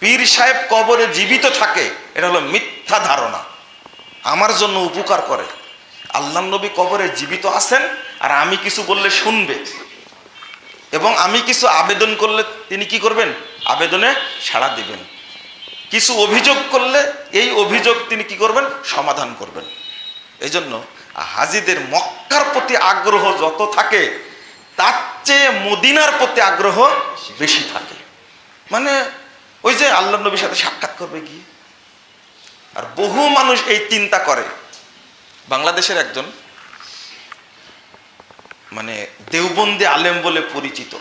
পীর সাহেব কবরে জীবিত থাকে, এটা হলো মিথ্যা ধারণা। আমার জন্য উপকার করে। আল্লাহ নবী কবরে জীবিত আছেন, আর আমি কিছু বললে শুনবে। এবং আমি কিছু আবেদন করলে তিনি কি করবেন? আবেদনে সাড়া দিবেন। কিছু অভিযোগ করলে এই অভিযোগ তিনি কি করবেন? সমাধান করবেন। এই জন্য হাজিদের মক্কার প্রতি আগ্রহ যত থাকে, তার চেয়ে মদিনার প্রতি আগ্রহ বেশি থাকে। মানে ওই যে আল্লাহ নবীর সাথে সাক্ষাৎ করবে গিয়ে। আর বহু মানুষ এই চিন্তা করে। বাংলাদেশের একজন মানে দেওবন্দি আলেম বলে পরিচিত।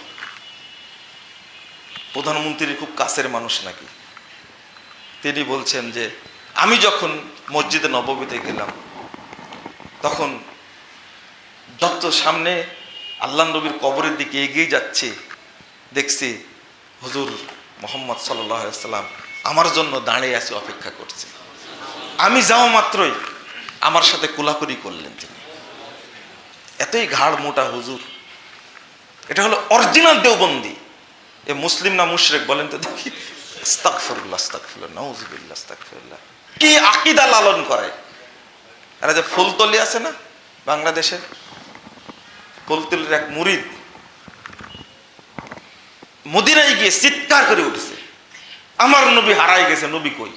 প্রধানমন্ত্রীর খুব কাছের মানুষ নাকি। তিনি বলছেন যে, আমি যখন মসজিদে নবমীতে গেলাম, তখন যত সামনে আল্লাহ নবীর কবরের দিকে এগিয়ে যাচ্ছে, দেখছি হুজুর মোহাম্মদ সাল্লাম আমার জন্য দাঁড়িয়ে আছে, অপেক্ষা করছে। আমি যাওয়া মাত্রই। আমার সাথে কোলাকুলি করলেন তিনি। এতই ঘাড় মোটা হুজুর। এটা হলো অরিজিনাল দেওবন্দি। এ মুসলিম না মুশরেক বলেন তো দেখি। কি আকীদা লালন করে? এরা যে ফুলতলি আছে না বাংলাদেশে? ফুলতলির এক মুরিদ মদিনায় গিয়ে চিৎকার করে উঠেছে। আমার নবী হারাই গেছে, নবী কই?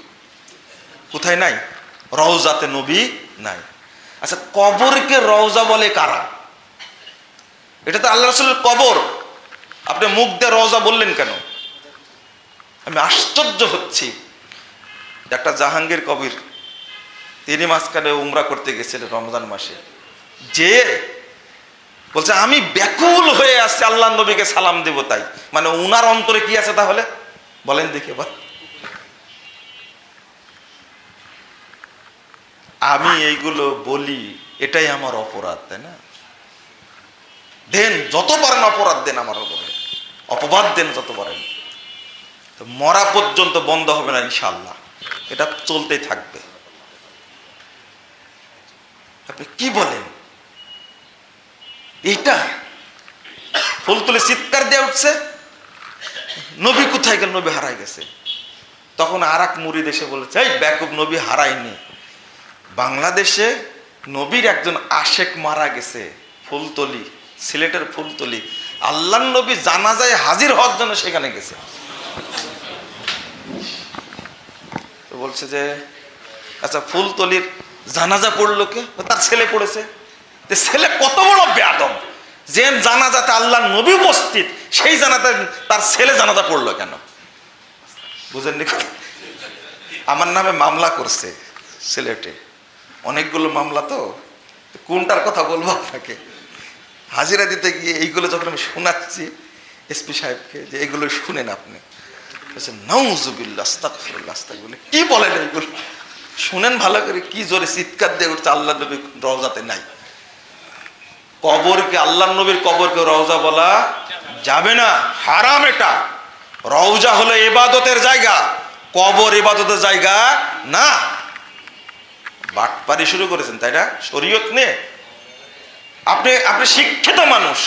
কোথায় নাই? রওজাতে নবী নাই। আচ্ছা কবরকে রওজা বলে কারা? এটা তো আল্লাহ রসুলের কবর। আপনি মুখ দিয়ে রওজা বললেন কেন? আমি আশ্চর্য হচ্ছি। একটা জাহাঙ্গীর কবির, তিনি মাঝখানে উমরা করতে গেছিলেন রমজান মাসে। যে বলছে, আমি ব্যাকুল হয়ে আসছে আল্লাহ নবীকে সালাম দেব তাই। মানে উনার অন্তরে কি আছে তাহলে? বলেন দেখি এবার। আমি এইগুলো বলি, এটাই আমার অপরাধ, তাই না? দেন, যত পারেন অপরাধ দেন আমার উপরে। অপবাদ দেন যত পারেন। তো মরা পর্যন্ত বন্ধ হবে না ইনশাল্লাহ এটা চলতেই থাকবে। আপনি কি বলেন? এইটা? ফুল তুলে চিৎকার দিয়ে উঠছে। নবী কোথায় গেল? নবী হারাই গেছে। তখন আর এক মুড়ি দেশে বলেছে, এই ব্যাকুব, নবী হারায়নি। বাংলাদেশে নবীর একজন আশেক মারা গেছে। ফুলতলি সিলেটের ফুলতলি আল্লাহ নবী জানাজায় হাজির হওয়ার জন্য সেখানে গেছে। বলছে যে আচ্ছা ফুলতলির জানাজা পড়ল কে? তার ছেলে পড়েছে। ছেলে কত বড় বেয়াদব। যে জানাজাতে আল্লাহ নবী উপস্থিত, সেই জানাতে তার ছেলে জানাজা পড়ল কেন? বুঝেননি? আমার নামে মামলা করছে সিলেটে অনেকগুলো মামলা তো। কোনটার কথা বলব আপনাকে? হাজিরা দিতে গিয়ে এইগুলো যখন আমি শোনাচ্ছি এসপি সাহেবকে যে এগুলো শুনেন আপনি। আস্তাগফিরুল্লাহ কি বলেন এইগুলো শুনেন ভালো করে, কি জোরে চিৎকার দিয়ে উঠছে আল্লাহ নবী রওজাতে নাই। কবরকে, আল্লাহ নবীর কবরকে রওজা বলা যাবে না। হারাম এটা। রওজা হলো এবাদতের জায়গা। কবর এবাদতের জায়গা না। বাটপারি শুরু করেছেন, তাই না? শরীয়ত নিয়ে। আপনি আপনি শিক্ষিত মানুষ।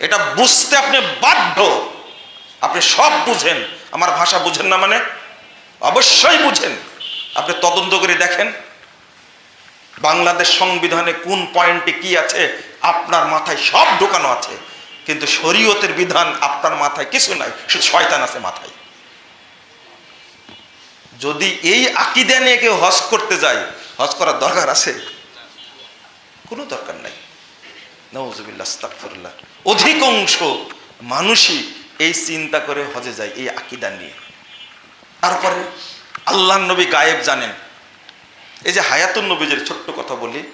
এটা বুঝতে আপনি বাধ্য। আপনি সব বুঝেন। আমার ভাষা বুঝেন না মানে? অবশ্যই বুঝেন। আপনি তদন্ত করে দেখেন। বাংলাদেশ সংবিধানে কোন পয়েন্টে কি আছে? আপনার মাথায় সব ঢোকানো আছে। কিন্তু শরীয়তের বিধান আপনার মাথায় কিছু নাই, শুধু শয়তান আছে মাথায়। যদি এই আকিদা নিয়ে কেউ হজ করতে যায়, হজ করার দরকার আছে? কোনো দরকার নাই। আস্তাগফিরুল্লাহ। অধিকাংশ মানুষই এই চিন্তা করে হজে যায়, এই আকিদা নিয়ে। তারপরে আল্লাহ নবী গায়েব জানেন। এই যে হায়াতুন নবীজের ছোট্ট কথা বলি,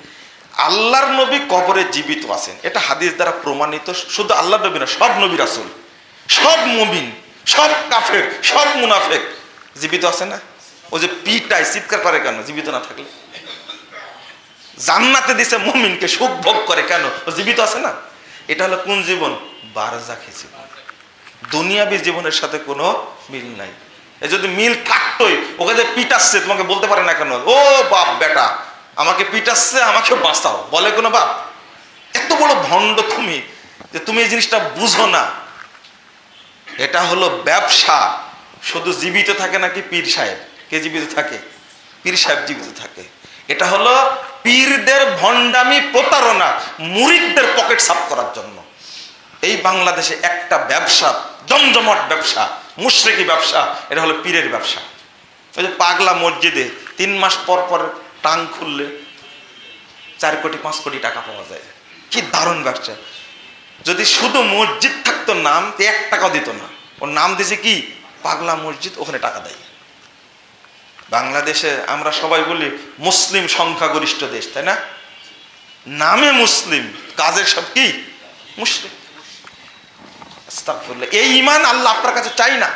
আল্লাহর নবী কবরে জীবিত আছেন। এটা হাদিস দ্বারা প্রমাণিত, শুধু আল্লাহ নবী না, সব নবী রাসুল, সব মমিন, সব কাফের, সব মুনাফেক জীবিত আছে না? ও যে পিটায়, চিৎকার করে কেন? জীবিত না থাকলে? জান্নাতে দিছে মমিনকে, সুখ ভোগ করে কেন? ও জীবিত আছে না? এটা হলো কোন জীবন? বারজাখি জীবন। দুনিয়াবী জীবনের সাথে কোনো মিল নাই। এই যদি মিল থাকতোই, ওকে যে পিটাচ্ছে, তোমাকে বলতে পারে না কেন? ও বাপ বেটা, আমাকে পিটাচ্ছে, আমাকে বাঁচাও। বলে কোনো বাপ? এত বড় ভণ্ড তুমি যে তুমি এই জিনিসটা বুঝো না। এটা হলো ব্যবসা। শুধু জীবিত থাকে নাকি পীর সাহেব? কে জীবিত থাকে? পীর সাহেব জীবিত থাকে। এটা হলো পীরদের ভণ্ডামি প্রতারণা, মুরিদদের পকেট সাফ করার জন্য। এই বাংলাদেশে একটা ব্যবসা, জমজমাট ব্যবসা মুশরেকি ব্যবসা, এটা হলো পীরের ব্যবসা। ওই যে পাগলা মসজিদে তিন মাস পর পর টাং খুললে চার কোটি, পাঁচ কোটি টাকা পাওয়া যায়। কি দারুণ ব্যবসা। যদি শুধু মসজিদ থাকতো নাম এক টাকা দিত না। ওর নাম দিছে কি? পাগলা মসজিদ, ওখানে টাকা দেয়। বাংলাদেশে আমরা সবাই বলি মুসলিম সংখ্যাগরিষ্ঠ দেশ, তাই না? নামে মুসলিম, কাজের সব কি? মুসলিম আস্তাগফিরুল্লাহ। এই ইমান আল্লাহ আপনার কাছে চাই না।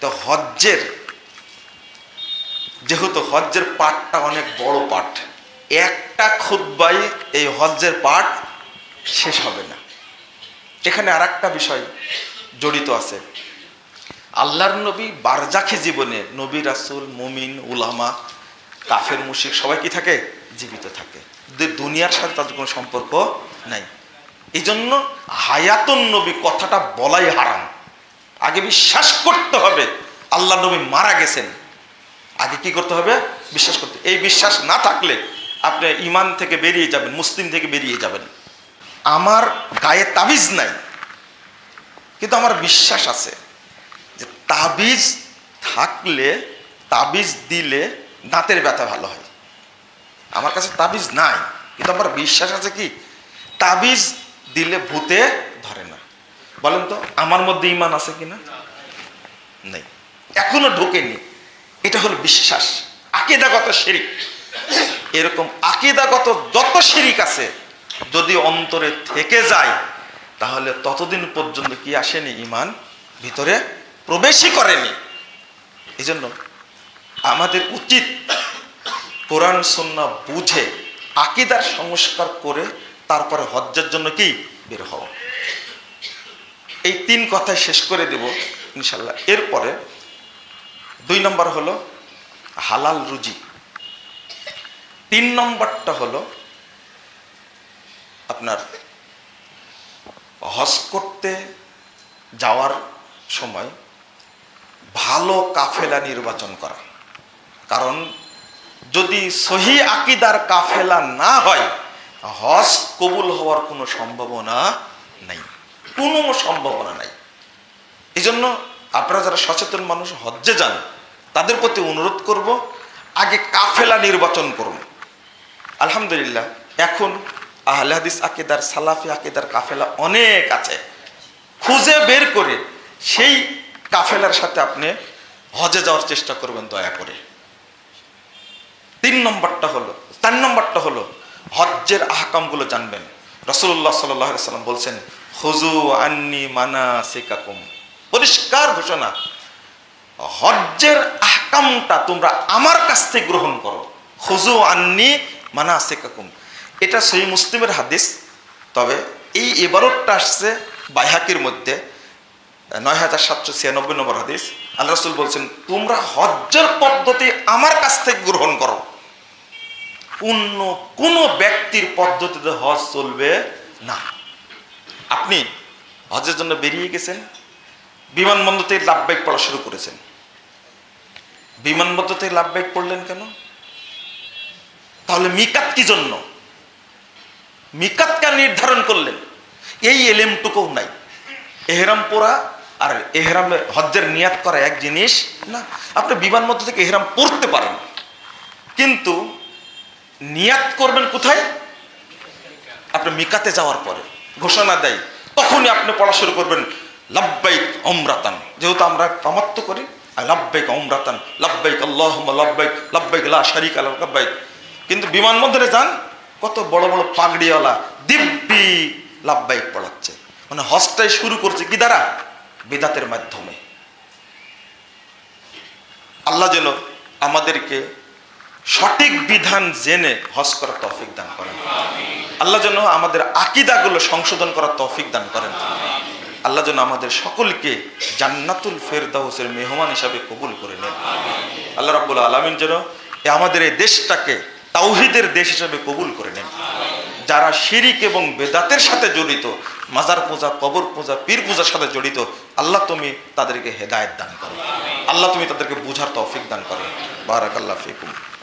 তো হজ্জের, যেহেতু হজ্জের পাঠটা অনেক বড় পাঠ, একটা খুদ্বাই এই হজ্জের পাঠ শেষ হবে না। এখানে আর একটা বিষয় জড়িত আছে। আল্লাহর নবী বারজাখি জীবনে নবী, রাসুল, মুমিন, উলামা, কাফের মুশিক সবাই কি থাকে? জীবিত থাকে। দুনিয়ার সাথে তাদের কোনো সম্পর্ক নাই। এই জন্য হায়াতুন নবী কথাটা বলাই হারাম। আগে বিশ্বাস করতে হবে, আল্লাহ নবী মারা গেছেন। আগে কি করতে হবে? বিশ্বাস করতে। এই বিশ্বাস না থাকলে আপনি ইমান থেকে বেরিয়ে যাবেন, মুসলিম থেকে বেরিয়ে যাবেন। আমার গায়ে তাবিজ নাই, কিন্তু আমার বিশ্বাস আছে যে তাবিজ থাকলে, তাবিজ দিলে দাঁতের ব্যথা ভালো হয়। আমার কাছে তাবিজ নাই, কিন্তু আমার বিশ্বাস আছে কি? তাবিজ দিলে ভূতে ধরে না। বলেন তো, আমার মধ্যে ইমান আছে কিনা? নেই। এখনও ঢোকেনি। এটা হলো বিশ্বাস। আকিদাগত শিরিক। এরকম আকিদাগত যত শিরিক আছে, যদি অন্তরে থেকে যায়, তাহলে ততদিন পর্যন্ত কি আসেনি ইমান? ভিতরে প্রবেশই করেনি। এই জন্য আমাদের উচিত কোরআন সন্না বুঝে আকিদার সংস্কার করে তারপরে হজ্জের জন্য কি? বের হওয়া এই তিন কথাই শেষ করে দেব ইনশাল্লাহ এরপরে দুই নম্বর হলো হালাল রুজি। তিন নম্বরটা হলো আপনার হজ করতে যাওয়ার সময় ভালো কাফেলা নির্বাচন করা। কারণ যদি সহি আকিদার কাফেলা না হয় হজ কবুল হওয়ার কোনো সম্ভাবনা নাই। কোনো সম্ভাবনা নাই। এই জন্য আপনারা যারা সচেতন মানুষ, হজ্জে যান, তাদের প্রতি অনুরোধ করব, আগে কাফেলা নির্বাচন করুন। আলহামদুলিল্লাহ, এখন আহলে হাদিস আকিদার, সালাফি আকিদার কাফেলা অনেক আছে। খুঁজে বের করে সেই কাফেলার সাথে আপনি হজে যাওয়ার চেষ্টা করবেন দয়া করে। তিন নম্বরটা হলো, চার নম্বরটা হলো হজ্জের আহকামগুলো জানবেন। রসুল্লাহ সাল্লাম বলছেন, হুজু আন্নি মানা সেকাকুম পরিষ্কার ঘোষণা, হজ্জের আহকামটা তোমরা আমার কাছ থেকে গ্রহণ করো। হুজু আন্নি মানা সেকাকুম এটা সহি মুসলিমের হাদিস, তবে এই এবারতটা আসছে বাইহাকির মধ্যে, নয় হাজার সাতশো ছিয়ানব্বই নম্বর হাদিস। আল্লাহ রসুল বলছেন, তোমরা হজ্জের পদ্ধতি আমার কাছ থেকে গ্রহণ করো। অন্য কোনো ব্যক্তির পদ্ধতিতে হজ চলবে না। আপনি হজের জন্য বেরিয়ে গেছেন বিমানবন্দর থেকে লাভবাইক পড়া শুরু করেছেন। বিমানবন্দর থেকে লাভবাইক পড়লেন কেন? তাহলে মিকাত কি জন্য? মিকাত কেন নির্ধারণ করলেন। এই এলেমটুকুও নাই। এহরাম পোড়া আর এহরামে হজ্জের নিয়াত করা এক জিনিস না। আপনি বিমানবন্দর থেকে এহরাম পড়তে পারেন। কিন্তু নিয়াত করবেন কোথায়? আপনি মিকাতে যাওয়ার পরে, ঘোষণা দেয়, তখনই আপনি পড়া শুরু করবেন লাভবাইক অমরাতান যেহেতু আমরা কামাত্ম করি লাভবাইক অমরাতান লাভবাইক আল্লাহ লাভবাইক লাভবাইক লা শারিক আল্লাহ লাভবাইক কিন্তু বিমানবন্দরে যান, কত বড় বড় পাগড়িওয়ালা দিব্যি লাভবাইক পড়াচ্ছে। মানে হজটাই শুরু করছে কি দ্বারা? বেদাতের মাধ্যমে। আল্লাহ যেন আমাদেরকে সঠিক বিধান জেনে হজ করার তৌফিক দান করেন। আল্লাহ যেন আমাদের আকিদাগুলো সংশোধন করার তৌফিক দান করেন। আল্লাহ যেন আমাদের সকলকে জান্নাতুল ফেরদাউসের মেহমান হিসাবে কবুল করে নেন। আল্লাহ রাব্বুল আলমিন যেন আমাদের এই দেশটাকে তাওহিদের দেশ হিসাবে কবুল করে নেন। যারা শিরিক এবং বেদাতের সাথে জড়িত, মাজার পূজা, কবর পূজা, পীর পূজার সাথে জড়িত, আল্লাহ তুমি তাদেরকে হেদায়েত দান করো। আল্লাহ তুমি তাদেরকে বুঝার তৌফিক দান করো। বারাকাল্লাহ ফিকুম।